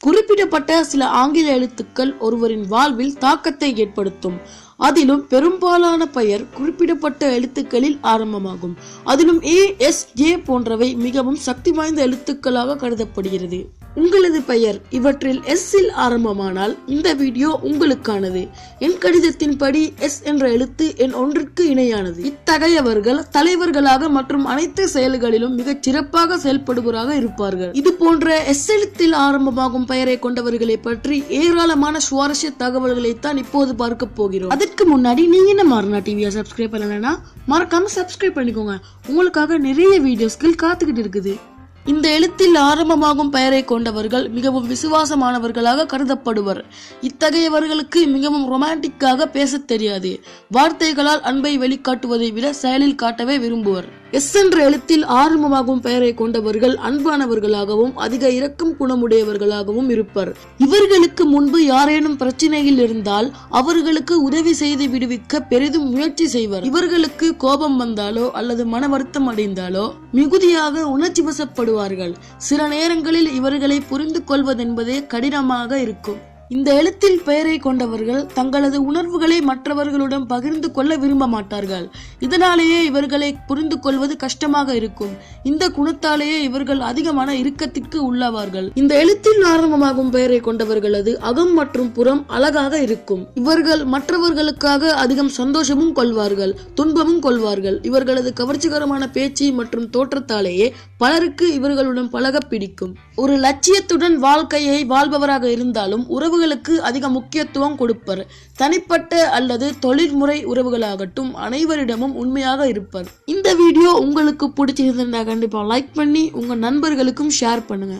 குறிப்பிடப்பட்ட சில ஆங்கில எழுத்துக்கள் ஒருவரின் வாழ்வில் தாக்கத்தை ஏற்படுத்தும். அதிலும் பெரும்பாலான பெயர் குறிப்பிடப்பட்ட எழுத்துக்களில் ஆரம்பமாகும். அதிலும் ஏ எஸ் ஏ போன்றவை மிகவும் சக்தி வாய்ந்த எழுத்துக்களாக கருதப்படுகிறது. உங்களது பெயர் இவற்றில் எஸ் இல் ஆரம்பமானால் இந்த வீடியோ உங்களுக்கானது. என் கடிதத்தின்படி எஸ் என்ற எழுத்து என் ஒன்றிற்கு இணையானது. இத்தகையவர்கள் தலைவர்களாக மற்றும் அனைத்து செயல்களிலும் மிகச் சிறப்பாக செயல்படுபவராக இருப்பார்கள். இது போன்ற எஸ் எழுத்தில் ஆரம்பமாகும் பெயரை கொண்டவர்களை பற்றி ஏராளமான சுவாரஸ்ய தகவல்களை தான் இப்போது பார்க்க போகிறோம். அதுக்கு முன்னாடி நீங்க என்ன மாறினா டிவியை சப்ஸ்கிரைப் பண்ணலைன்னா மறக்காம சப்ஸ்கிரைப் பண்ணிக்கோங்க. உங்களுக்காக நிறைய வீடியோஸ்கள் காத்துக்கிட்டு இருக்குது. இந்த எழுத்தில் ஆரம்பமாகும் பெயரை கொண்டவர்கள் மிகவும் விசுவாசமானவர்களாக கருதப்படுவர். இத்தகையவர்களுக்கு மிகவும் ரொமான்டிக்காக பேசத் தெரியாது. வார்த்தைகளால் அன்பை வெளிக்காட்டுவதை விட செயலில் காட்டவே விரும்புவர். எஸ் என்ற எழுத்தில் ஆரம்பமாகும் பெயரை கொண்டவர்கள் அன்பானவர்களாகவும் அதிக இரக்கம் குணமுடையவர்களாகவும் இருப்பர். இவர்களுக்கு முன்பு யாரேனும் பிரச்சனையில் இருந்தால் அவர்களுக்கு உதவி செய்து விடுவிக்க பெரிதும் முயற்சி செய்வர். இவர்களுக்கு கோபம் வந்தாலோ அல்லது மன வருத்தம் அடைந்தாலோ மிகுதியாக உணர்ச்சி வசப்படுவார்கள். சில நேரங்களில் இவர்களை புரிந்து கொள்வதென்பதே கடினமாக இருக்கும். இந்த எழுத்தில் பெயரை கொண்டவர்கள் தங்களது உணர்வுகளை மற்றவர்களுடன் பகிர்ந்து கொள்ள விரும்ப மாட்டார்கள். இதனாலேயே இவர்களை புரிந்து கொள்வது கஷ்டமாக இருக்கும். இந்த குணத்தாலேயே இவர்கள் அதிகமான இறுக்கத்திற்கு உள்ளாவார்கள். இந்த எழுத்தில் ஆரம்பமாகும் பெயரை கொண்டவர்களது அகம் மற்றும் புறம் அழகாக இருக்கும். இவர்கள் மற்றவர்களுக்காக அதிகம் சந்தோஷமும் கொள்வார்கள் துன்பமும் கொள்வார்கள். இவர்களது கவர்ச்சிகரமான பேச்சு மற்றும் தோற்றத்தாலேயே பலருக்கு இவர்களுடன் பழக பிடிக்கும். ஒரு லட்சியத்துடன் வாழ்க்கையை வாழ்பவராக இருந்தாலும் உறவு உறவுகளுக்கு அதிக முக்கியத்துவம் கொடுப்பர். தனிப்பட்ட அல்லது தொழில்முறை உறவுகளாகட்டும் அனைவரிடமும் உண்மையாக இருப்பர். இந்த வீடியோ உங்களுக்கு பிடிச்சிருந்தா கண்டிப்பா லைக் பண்ணி உங்க நண்பர்களுக்கும் ஷேர் பண்ணுங்க.